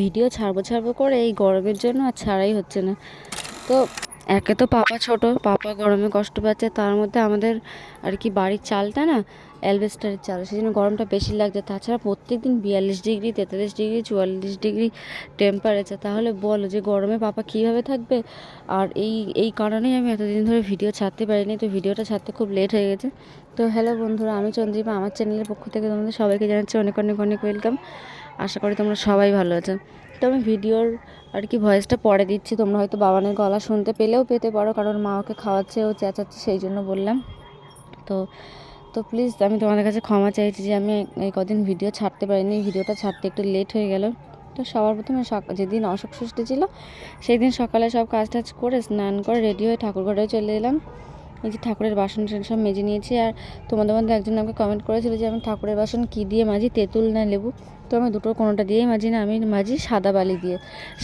Video ছাড়বো ছাড়বো করে এই গরমের জন্য আর ছাড়াই হচ্ছে না। তো একে তো পাপা ছোট, পাপা গরমে কষ্ট পাচ্ছে, তার মধ্যে আমাদের আর কি বাড়ির চালটা না অ্যালবেস্টারের চাল, সেই জন্য গরমটা বেশি লাগছে। তাছাড়া প্রত্যেক দিন বিয়াল্লিশ ডিগ্রি, তেতাল্লিশ ডিগ্রি, চুয়াল্লিশ ডিগ্রি টেম্পারেচার তাহলে বলো যে গরমে পাপা কীভাবে থাকবে? আর এই এই কারণেই আমি এতদিন ধরে ভিডিও ছাড়তে পারিনি, তো ভিডিওটা ছাড়তে খুব লেট হয়ে গেছে। তো হ্যালো বন্ধুরা, আমি চন্দ্রিমা, আমার চ্যানেলের পক্ষ থেকে তোমাদের সবাইকে জানাচ্ছি অনেক অনেক অনেক ওয়েলকাম আশা করি তোমরা সবাই ভালো আছো। তো আমি ভিডিওর আর কি ভয়েসটা পরে দিচ্ছি, তোমরা হয়তো বাবানের গলা শুনতে পেলেও পেতে পারো, কারণ মা ওকে খাওয়াচ্ছে, ও চেঁচাচ্ছে, সেই জন্য বললাম। তো তো প্লিজ আমি তোমাদের কাছে ক্ষমা চাইছি যে আমি এই কদিন ভিডিও ছাড়তে পারিনি ভিডিওটা ছাড়তে একটু লেট হয়ে গেল। তো সবার প্রথমে যেদিন অশোক ষষ্ঠী ছিল সেই দিন সকালে সব কাজ টাজ করে স্নান করে রেডি হয়ে ঠাকুর ঘরে চলে এলাম। এই যে ঠাকুরের বাসন টাসন সব মেজে নিয়েছি আর তোমাদের মধ্যে একজন আমাকে কমেন্ট করেছিল যে, আমি ঠাকুরের বাসন কী দিয়ে মাজি? তেঁতুল না লেবু? তো আমি দুটোর কোনোটা দিয়েই মাজি না, আমি মাজি সাদা বালি দিয়ে।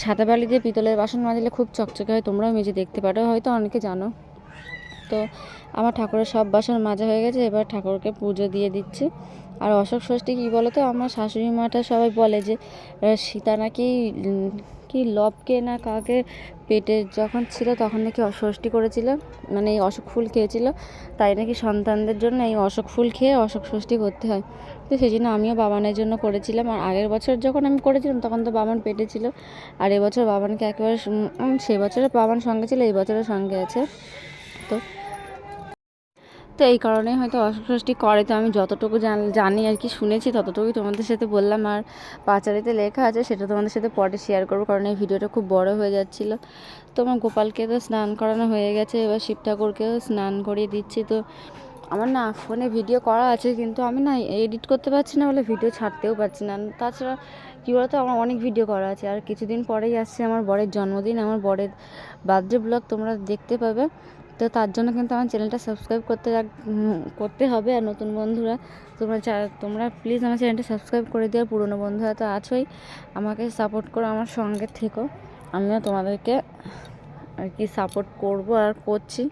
সাদা বালি দিয়ে পিতলের বাসন মাজলে খুব চকচকে হয়, তোমরাও মেজে দেখতে পারো, হয়তো অনেকে জানো। তো আমার ঠাকুরের সব বাসন মাজা হয়ে গেছে, এবার ঠাকুরকে পুজো দিয়ে দিচ্ছি। আর অশোক ষষ্ঠী কী বলো তো আমার শাশুড়ি মাটা সবাই বলে যে সীতা নাকি কি লবকে না কাকে পেটে যখন ছিল তখন নাকি ষষ্ঠী করেছিল মানে এই অশোক ফুল খেয়েছিল। তাই নাকি সন্তানদের জন্য এই অশোক ফুল খেয়ে অশোক ষষ্ঠী করতে হয়। তো সেই জন্য আমিও বাবানের জন্য করেছিলাম। আর আগের বছর যখন আমি করেছিলাম তখন তো বাবান পেটে ছিল। আর এবছর বাবানকে একেবারে সে বছরে বাবান সঙ্গে ছিল, এই বছরের সঙ্গে আছে। তো তো এই কারণে হয়তো অশোক ষষ্ঠী করে। তো আমি যতটুকু জান- আর কি শুনেছি, ততটুকুই তোমাদের সাথে বললাম। আর পাঁচালিতে লেখা আছে, সেটা তোমাদের সাথে পরে শেয়ার করব, কারণ এই ভিডিওটা খুব বড় হয়ে যাচ্ছিল। তো আমার গোপালকে তো স্নান করানো হয়ে গেছে, এবার শিব ঠাকুরকেও স্নান করিয়ে দিচ্ছি। তো আমার না ফোনে ভিডিও করা আছে, কিন্তু আমি না এডিট করতে পারছি না বলে ভিডিও ছাড়তেও পারছি না। তাছাড়া কী বলতো, আমার অনেক ভিডিও করা আছে। আর কিছুদিন পরেই আসছে আমার বরের জন্মদিন। আমার বরের বার্থডে ব্লগ তোমরা দেখতে পাবে। তো তার জন্য কিন্তু আমার চ্যানেলটা সাবস্ক্রাইব করতে করতে হবে। আর নতুন বন্ধুরা, তোমরা তোমরা প্লিজ আমার চ্যানেলটা সাবস্ক্রাইব করে দিও। পুরনো বন্ধুরা তো আছোই, আমাকে সাপোর্ট করো আমার সঙ্গে থেকো। আমিও তোমাদেরকে আর কি সাপোর্ট করব আর করছি।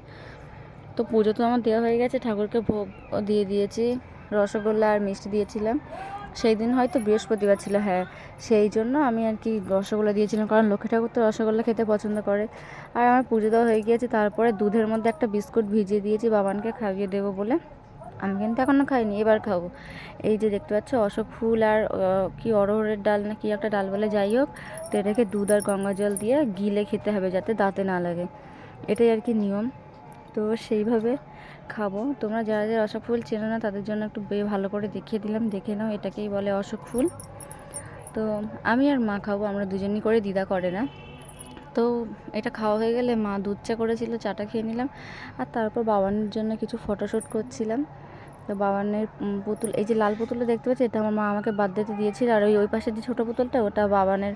তো পুজো তো আমার দেওয়া হয়ে গেছে, ঠাকুরকে ভোগ দিয়ে দিয়েছি, রসগোল্লা আর মিষ্টি দিয়েছিলাম। সেই দিন হয়তো বৃহস্পতিবার ছিল হ্যাঁ। সেই জন্য আমি আর কি রসগোল্লা দিয়েছিলাম, কারণ লক্ষ্মী ঠাকুর তো রসগোল্লা খেতে পছন্দ করে। আর আমার পুজো দেওয়া হয়ে গিয়েছে, তারপরে দুধের মধ্যে একটা বিস্কুট ভিজিয়ে দিয়েছি বাবানকে খাইয়ে দেবো বলে। আমি কিন্তু এখনও খাইনি, এবার খাব। এই যে দেখতে পাচ্ছ, অশোক ফুল আর কি অরহরের ডাল না কি একটা ডাল বলে, যাই হোক, তো এটাকে দুধ আর গঙ্গা জল দিয়ে গিলে খেতে হবে যাতে দাঁতে না লাগে। এটাই আর কি নিয়ম। তো সেইভাবে খাব। তোমরা যারা যারা অশোক ফুল চেনো না, তাদের জন্য একটু বে ভালো করে দেখিয়ে দিলাম, দেখে নাও, এটাকেই বলে অশোক ফুল। তো আমি আর মা খাব, আমরা দুজনই করে দিদা করে না। তো এটা খাওয়া হয়ে গেলে মা দুধ চা করেছিল, চাটা খেয়ে নিলাম। আর তারপর বাবানের জন্য কিছু ফটোশ্যুট করছিলাম। তো বাবানের পুতুল, এই যে লাল পুতুলটা দেখতে পাচ্ছি, এটা আমার মা আমাকে বার্থডেতে দিয়েছিল। আর ওই ওই পাশে যে ছোটো পুতুলটা, ওটা বাবানের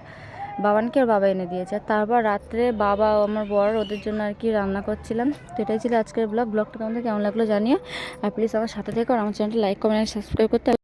বাবানকে আর বাবা এনে দিয়েছে। তারপর রাত্রে বাবা আমার বর ওদের জন্য আর কি রান্না করছিলাম। তো এটাই ছিল আজকের ব্লগ। ব্লগটা তোমাদের কেমন লাগল জানিয়ে আর প্লিজ আমার সাথে থেকে আমার চ্যানেলটা লাইক কমেন্ট সাবস্ক্রাইব করতে